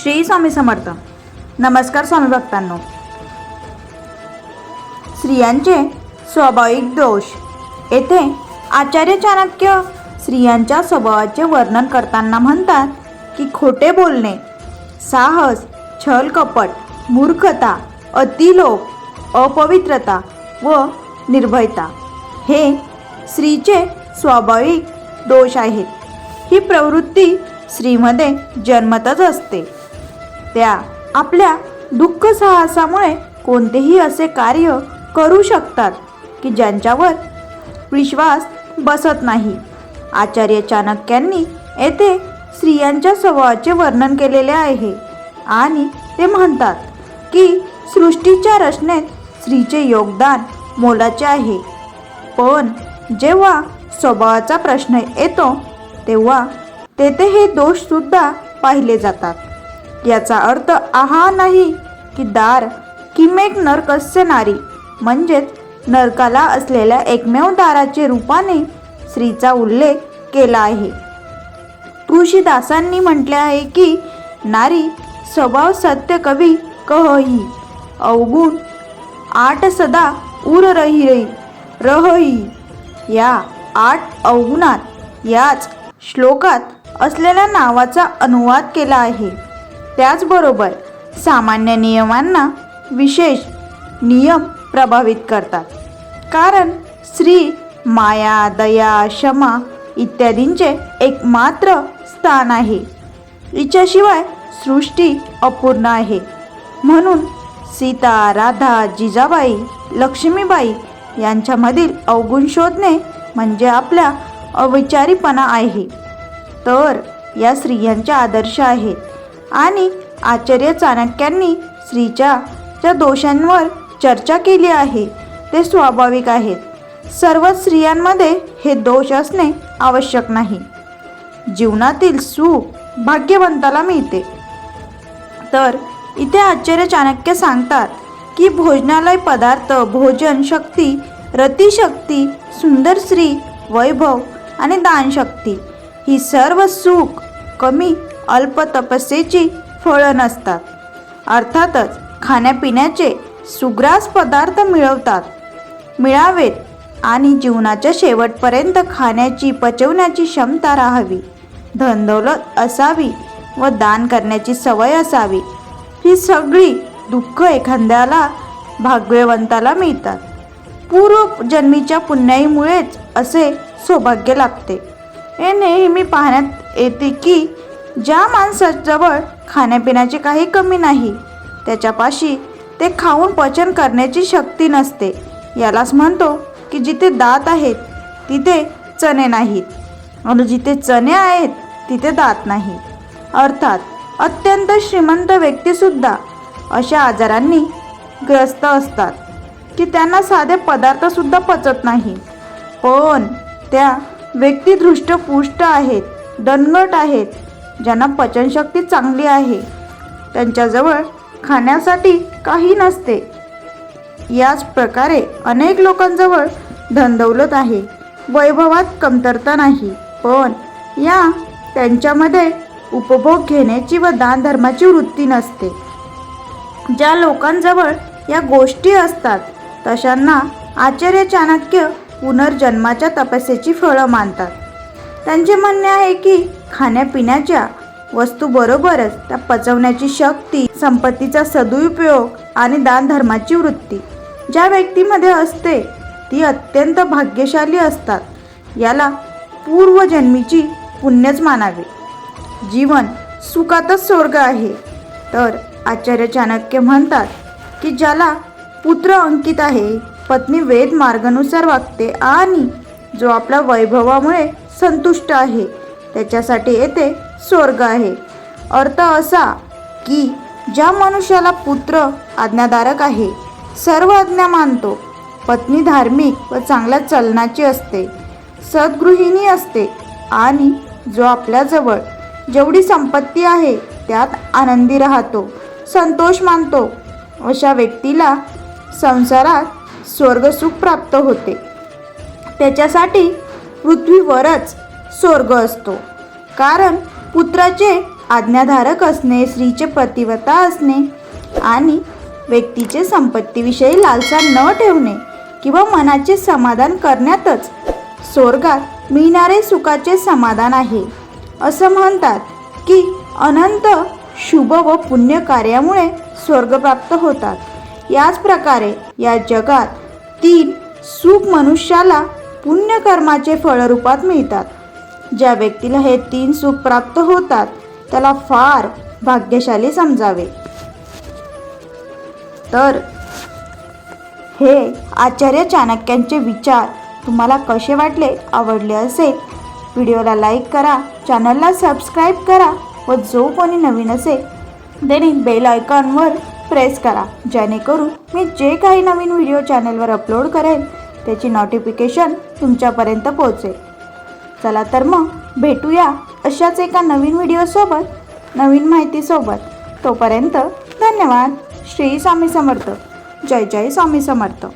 श्री स्वामी समर्थ. नमस्कार स्वामी भक्तांनो. स्त्रियांचे स्वाभाविक दोष. येथे आचार्य चाणक्य स्त्रियांच्या स्वभावाचे वर्णन करताना म्हणतात की खोटे बोलणे साहस छल कपट मूर्खता अतिलोप अपवित्रता व निर्भयता हे स्त्रीचे स्वाभाविक दोष आहेत. ही प्रवृत्ती स्त्रीमध्ये जन्मतच असते. त्या आपल्या दुःख साहसामुळे कोणतेही असे कार्य करू शकतात की ज्यांच्यावर विश्वास बसत नाही. आचार्य चाणक्यांनी येथे स्त्रियांच्या स्वभावाचे वर्णन केलेले आहे आणि ते म्हणतात की सृष्टीच्या रचनेत स्त्रीचे योगदान मोलाचे आहे. पण जेव्हा स्वभावाचा प्रश्न येतो तेव्हा तेथे हे दोषसुद्धा पाहिले जातात. याचा अर्थ आहा नाही की दार किमेक नरकस्य नारी. म्हणजेच नरकाला असलेल्या एकमेव दाराचे रूपाने स्त्रीचा उल्लेख केला आहे. तुळशीदासांनी म्हटले आहे की नारी स्वभाव सत्य कवी कहही अवगुण आठ सदा उर रही रही रही या आठ अवगुणात याच श्लोकात असलेल्या नावाचा अनुवाद केला आहे. त्याचबरोबर सामान्य नियमांना विशेष नियम प्रभावित करतात. कारण स्त्री माया दया क्षमा इत्यादींचे एकमात्र स्थान आहे. हिच्याशिवाय सृष्टी अपूर्ण आहे. म्हणून सीता राधा जिजाबाई लक्ष्मीबाई यांच्यामधील अवगुण शोधणे म्हणजे आपल्या अविचारीपणा आहे. तर या स्त्रियांचे आदर्श आहेत. आणि आचार्य चाणक्यांनी स्त्रीच्या ज्या दोषांवर चर्चा केली आहे ते स्वाभाविक आहेत. सर्व स्त्रियांमध्ये हे दोष असणे आवश्यक नाही. जीवनातील सुख भाग्यवंताला मिळते. तर इथे आचार्य चाणक्य सांगतात की भोजनालय पदार्थ भोजन शक्ती रतिशक्ती सुंदर स्त्री वैभव आणि दानशक्ती ही सर्व सुख कमी अल्प तपस्येची फळं नसतात. अर्थातच खाण्यापिण्याचे सुग्रास पदार्थ मिळवतात. मिळावेत आणि जीवनाच्या शेवटपर्यंत खाण्याची पचवण्याची क्षमता राहावी. धनदौलत असावी व दान करण्याची सवय असावी. ही सगळी दुःख एखाद्याला भाग्यवंताला मिळतात. पूर्व जन्मीच्या पुण्याईमुळेच असे सौभाग्य लागते हे नेहमी पाहण्यात येते की ज्या माणसाजवळ खाण्यापिण्याची काही कमी नाही त्याच्यापाशी ते खाऊन पचन करण्याची शक्ती नसते. यालाच म्हणतो की जिथे दात आहेत तिथे चणे नाहीत. आणि जिथे चणे आहेत तिथे दात नाही. अर्थात अत्यंत श्रीमंत व्यक्तीसुद्धा अशा आजारांनी ग्रस्त असतात की त्यांना साधे पदार्थसुद्धा पचत नाही. पण त्या व्यक्ती धृष्टपुष्ट आहेत दणगट आहेत ज्यांना पचनशक्ती चांगली आहे त्यांच्याजवळ खाण्यासाठी काही नसते. याच प्रकारे अनेक लोकांजवळ धनदौलत आहे. वैभवात कमतरता नाही पण या त्यांच्यामध्ये उपभोग घेण्याची व दानधर्माची वृत्ती नसते. ज्या लोकांजवळ या गोष्टी असतात तशांना आचार्य चाणक्य पुनर्जन्माच्या तपस्येची फळं मानतात. त्यांचे म्हणणे आहे की खाण्यापिण्याच्या वस्तूबरोबरच त्या पचवण्याची शक्ती संपत्तीचा सदुपयोग आणि दानधर्माची वृत्ती. ज्या व्यक्तीमध्ये असते ती अत्यंत भाग्यशाली असतात. याला पूर्वजन्मीची पुण्यच मानावे. जीवन सुखातच स्वर्ग आहे. तर आचार्य चाणक्य म्हणतात की ज्याला पुत्र अंकित आहे पत्नी वेद मार्गानुसार वागते आणि जो आपल्या वैभवामुळे संतुष्ट आहे. त्याच्यासाठी येथे स्वर्ग आहे. अर्थ असा की ज्या मनुष्याला पुत्र आज्ञाधारक आहे सर्व आज्ञा मानतो. पत्नी धार्मिक व चांगल्या चलनाची असते. सद्गृहिणी असते आणि जो आपल्याजवळ जेवढी संपत्ती आहे त्यात आनंदी राहतो संतोष मानतो. अशा व्यक्तीला संसारात स्वर्गसुख प्राप्त होते. त्याच्यासाठी पृथ्वीवरच स्वर्ग असतो. कारण पुत्राचे आज्ञाधारक असणे स्त्रीचे प्रतिवता असणे आणि व्यक्तीचे संपत्तीविषयी लालसा न ठेवणे किंवा मनाचे समाधान करण्यातच स्वर्गात मिळणारे सुखाचे समाधान आहे. असं म्हणतात की अनंत शुभ व पुण्य कार्यामुळे स्वर्ग प्राप्त होतात. याच प्रकारे या जगात तीन सुख मनुष्याला पुण्यकर्माचे फळरूपात मिळतात. ज्या व्यक्तीला हे तीन सुख प्राप्त होतात त्याला फार भाग्यशाली समजावे. तर हे आचार्य चाणक्यांचे विचार तुम्हाला कसे वाटले आवडले असेल? व्हिडिओला लाईक करा चॅनलला सबस्क्राईब करा व जो कोणी नवीन असेल त्याने बेल आयकॉनवर प्रेस करा. जेणेकरून मी जे काही नवीन व्हिडिओ चॅनलवर अपलोड करेल त्याची नोटिफिकेशन तुमच्यापर्यंत पोहोचेल. चला तर मग भेटूया अशाच एका नवीन व्हिडिओसोबत नवीन माहितीसोबत तोपर्यंत धन्यवाद. श्री स्वामी समर्थ. जय जय स्वामी समर्थ.